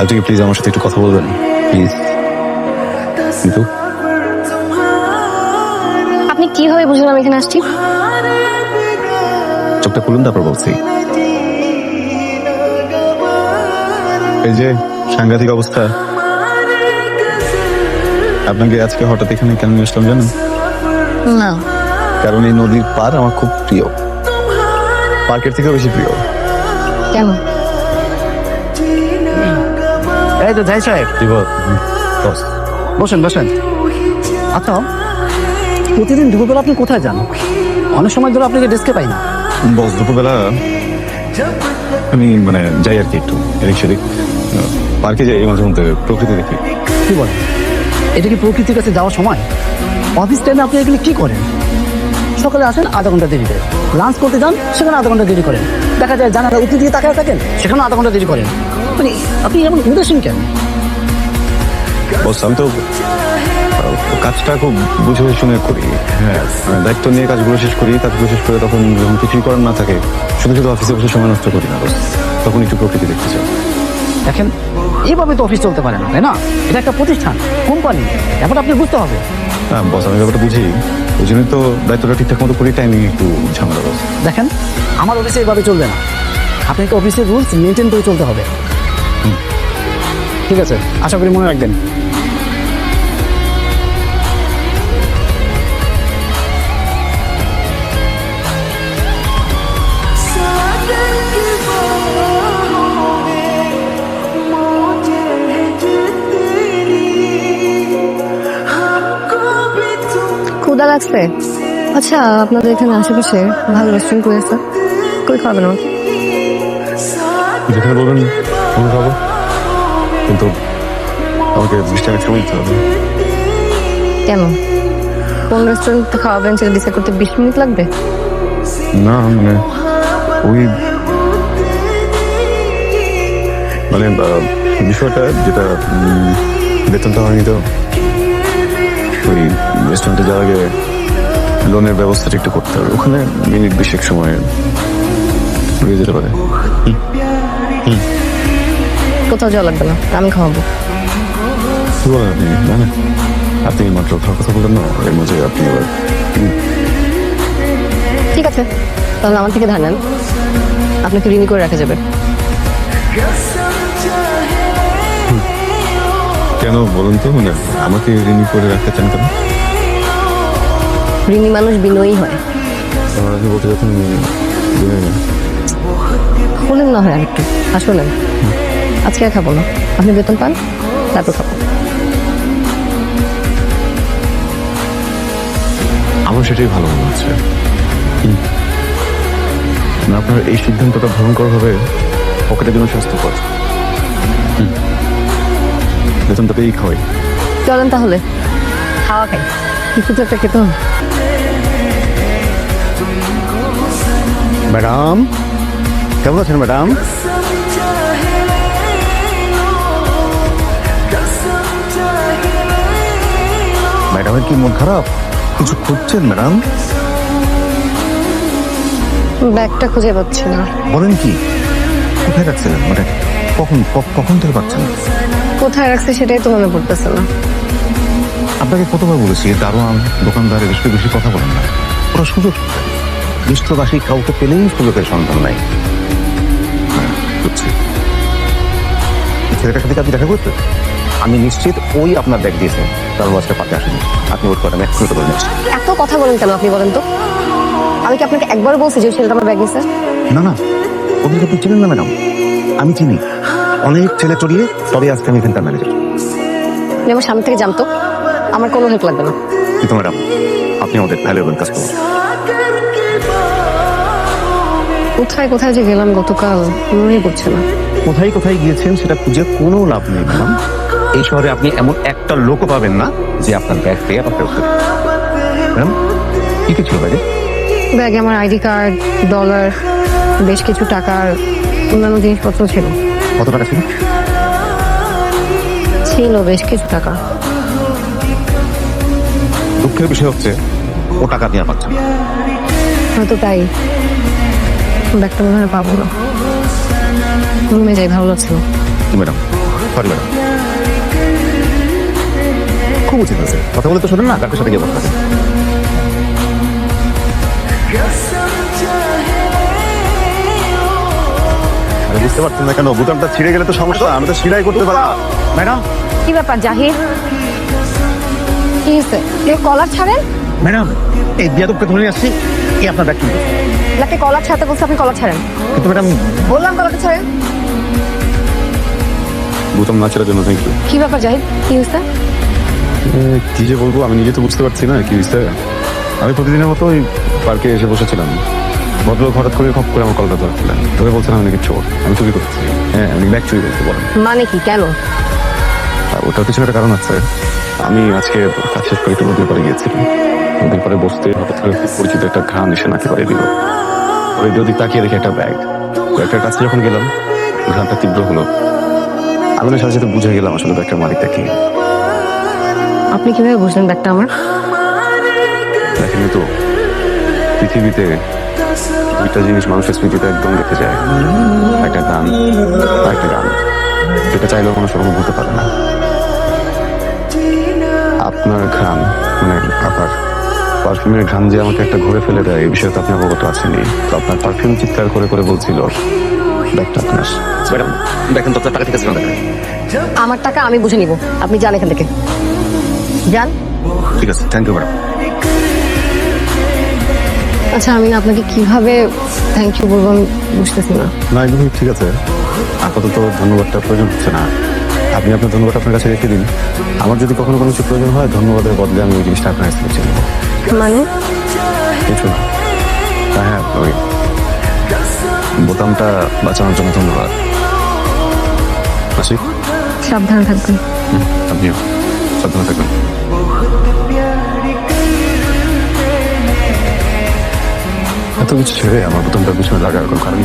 আপনি কি প্লিজ আমার সাথে একটু কথা বলবেন। প্লিজ কিন্তু আপনি কীভাবে বুঝলেন আমি এখানে আসছি? চোখটা খুলুন তারপর বলছি। এই যে সাংঘাতিক অবস্থা। আপনাকে আজকে হঠাৎ এখানে কেন নিয়ে আসলাম জানেন? না। কারণ এই নদীর পার আমার খুব প্রিয় পার্কের থেকেও বেশি প্রিয়। কেন? এই তো যাই সাহেব। বস। বসেন বসেন। আচ্ছা প্রতিদিন দুপুরবেলা আপনি কোথায় যান? অনেক সময় ধরে আপনাকে ডেস্কে পাই না। বস দুপুরবেলা আমি মানে যাই আর কি একটু এদিক সেদিক। পার্কে যাই মাঝে মধ্যে প্রকৃতি দেখি। কি বলেন? এটা কি প্রকৃতির কাছে যাওয়ার সময়? অফিস টাইমে আপনি এগুলি কি করেন? সকালে আসেন আধা ঘণ্টা দেরি করে লাঞ্চ করতে যান সেখানে আধা ঘণ্টা দেরি করেন। দেখা যায় জানালা উত্তর দিকে তাকায় থাকেন সেখানে আধা ঘণ্টা দেরি করেন। মানে আপনি এমন উদাসীন কেন? বস আমি তো কাজটা খুব বুঝে শুনে করি হ্যাঁ মানে দায়িত্ব নিয়ে কাজগুলো শেষ করি কাজগুলো শেষ করে তখন যখন কিছুই করার না থাকে শুধু শুধু অফিসে বসে সময় নষ্ট করি না বস তখন একটু প্রকৃতি দেখতে চাই। দেখেন এইভাবে তো অফিস চলতে পারে না তাই না? এটা একটা প্রতিষ্ঠান কোম্পানি এখন আপনি বুঝতে হবে। হ্যাঁ বস আমি ব্যাপারটা বুঝি ওই জন্যই তো দায়িত্বটা ঠিকঠাক মতো করি টাইমিং একটু ঝামেলা বস। দেখেন আমার অফিসে এইভাবে চলবে না। আপনাকে অফিসের রুলস মেনটেন করে চলতে হবে। ঠিক আছে আশা করি মনে রাখবেন। ক্ষুদা লাগছে? আচ্ছা আপনাদের এখানে আশেপাশে ভালো রেস্টুরেন্ট করেছে কই খাবেন আমাকে? যেখানে বলবেন খাব। কিন্তু আমাকে টাকা সময় দিতে হবে। কেন? কোন রেস্টুরেন্টে খাওয়াবেন সেটা ডিসাইড করতে বিশ মিনিট লাগবে? না মানে ওই মানে বিষয়টা যেটা বেতনটা হয়নি তো। ওই রেস্টুরেন্টে যাওয়ার আগে লোনের ব্যবস্থাটা একটু করতে হবে। ওখানে মিনিট বিশেক সময় হয়ে যেতে পারে। কোথাও যাওয়া লাগবে না আমি খাওয়াবো কি বলেন আপনি? না না আপনি মাত্র খাওয়ার কথা বললেন না এর মাঝে আপনি এবার ঠিক আছে তাহলে আমার থেকে ধার নেন। আপনাকে ঋণী করে রাখা যাবে। কেন বলুন তো মানে আমাকে ঋণী করে রাখতে চান কেন? ঋণী মানুষ বিনয়ী হয়। আমার আগে বলতে বিনয় না। বলেন না হয় আর একটু আসলে আজকে আর খাব না। আপনি বেতন পান তারপর খাব। আমার সেটাই ভালো মনে হচ্ছে। আপনার এই সিদ্ধান্তটা ভয়ঙ্কর হবে পকেটের জন্য স্বাস্থ্যকর। বেতনটা পেয়েই খাওয়াই। চলেন তাহলে। খাওয়া খাই। কিছু তো একটা খেতে হবে। ম্যাডাম? কেমন আছেন ম্যাডাম? ম্যাডামের কি মন খারাপ? কিছু খুঁজছেন ম্যাডাম? ব্যাগটা খুঁজে পাচ্ছি না। বলেন কি? কোথায় রাখছিলেন? মানে কখন কখন থেকে পাচ্ছেন? কোথায় রাখছে সেটাই তো মনে পড়তেছে না। আপনাকে কতবার বলেছি দারোয়ান দোকানদার বেশি বেশি কথা বলেন না। ওরা সুযোগ। বিশ্ববাসী কাউকে পেলেই সুযোগের সন্ধান নাই হ্যাঁ। ছেলেটার সাথে আপনি দেখা করতে? আমি নিশ্চিত ওই আপনার ব্যাগ দিয়েছে আপনার লজটা পাতে আসেনি। আপনি ওট করেন এক করে বলবেন এত কথা বলেন কেন আপনি বলেন তো? আমি কি আপনাকে একবার বলছি যে ছেলেটা আমার ব্যাগ স্যার না না ওদেরকে আপনি চিনেন না ম্যাডাম। আমি চিনি। অনেক ছেলে চড়িয়ে তবে আজকে আমি এখানকার ম্যানেজার আপনি আমার সামনে থেকে জানতো আমার কোনো হেল্প লাগবে না। কিন্তু ম্যাডাম আপনি আমাদের ভ্যালুয়েবল কাস্টমার কোথায় কোথায় যে গেলাম গতকাল মনে পড়ছে না। কোথায় কোথায় গিয়েছেন সেটা খুঁজে কোনো লাভ নেই ম্যাডাম। এই শহরে আপনি এমন একটা লোকও পাবেন না যে আপনার ব্যাগ পেয়ে আপনার ফেরত দেবে ম্যাডাম কি কি ছিল ব্যাগে? ব্যাগে আমার আইডি কার্ড ডলার বেশ কিছু টাকার অন্যান্য জিনিসপত্র ছিল। কত টাকা ছিল? ছিল বেশ কিছু টাকা। দুঃখের বিষয় হচ্ছে ও টাকা দিয়ে পাচ্ছেন না। হয়তো তাই। ব্যাগটা মনে হয় পাবো না। রুমে যাই ভালো লাগছিল ম্যাডাম সরি ম্যাডাম। খুব উচিত আছে। কথা বলে তো শোনেন না কাকুর সাথে গিয়ে কথা বুঝতে পারছেন না কেন বুতামটা ছিঁড়ে গেলে তো সমস্যা আমি তো সিলাই করতে পারি ম্যাডাম? কি ব্যাপার জাহির? কি হয়েছে? কলার ছাড়েন ম্যাডাম এই বিয়াদবকে ধরে নিয়ে আসছি কি আপনার ব্যাগ কিন্তু আপনাকে কলার ছাড়তে বলছে আপনি কলার ছাড়েন? কিন্তু ম্যাডাম বললাম কলারটা ছাড়েন। বুতাম না ছাড়ার জন্য থ্যাংক ইউ কি ব্যাপার জাহিদ কি হয়েছে? কি যে বলব আমি নিজে তো বুঝতে পারছি না কি হয়েছে। আমি প্রতিদিনের মতো ওই পার্কে এসে বসেছিলাম। ভদ্রলোক হঠাৎ করে খপ করে আমার কলটা ধরছিলেন তবে বলছেন আমি নাকি চোর। আমি চুরি করতেছি হ্যাঁ আমি ব্যাগ চুরি করতে বলেন। মানে কি? কেন? ওটার পিছনে একটা কারণ আছে। আমি আজকে কাজ শেষ করে একটু নদীর পরে গিয়েছিলাম। নদীর পরে বসতে হঠাৎ করে পরিচিত একটা ঘ্রাণ এসে নাকি করে দিল। ওই যদি তাকিয়ে দেখি একটা ব্যাগ। ব্যাগটার কাছে যখন গেলাম ঘ্রাণটা তীব্র হলো। আমি না সাথে সাথে বুঝে গেলাম আসলে ব্যাগটার মালিকটা কি। আপনি কীভাবে বুঝলেন ব্যাগটা আমার? দেখেন তো পৃথিবীতে দুইটা জিনিস মানুষের স্মৃতিতে একদম রেখে যায়। একটা গান আর একটা গান যেটা চাইলেও মানুষ কখনো ভুলতে পারে না। আপনার ঘ্রাণ মানে আপনার পারফিউমের ঘ্রাণ যে আমাকে একটা ঘুরে ফেলে দেয় এই বিষয়ে তো আপনি অবগত আছেনই। তো আপনার পারফিউম চিৎকার করে করে বলছিল ব্যাগটা আপনার ম্যাডাম দেখেন তো আপনার টাকা ঠিক আছে আমার টাকা আমি বুঝে নিব। আপনি যান এখান থেকে। যান ঠিক আছে থ্যাংক ইউ ম্যাডাম আচ্ছা আমি না আপনাকে কীভাবে থ্যাংক ইউ বলব আমি বুঝতেছি না। না একদমই ঠিক আছে। আপাতত ধন্যবাদটা প্রয়োজন হচ্ছে না। আপনি আপনার ধন্যবাদ আপনার কাছে রেখে দিন। আমার যদি কখনো কোনো কিছু প্রয়োজন হয় ধন্যবাদের বদলে আমি ওই জিনিসটা আপনার কাছ চেয়ে মানে? কিছু না হ্যাঁ ওই বোতামটা বাঁচানোর জন্য ধন্যবাদ। আসি? সাবধান থাকবেন। আপনিও। সাবধান থাকবেন। এত কিছু ছেড়ে আমার বোতামটার পিছনে লাগার কোনো কারণ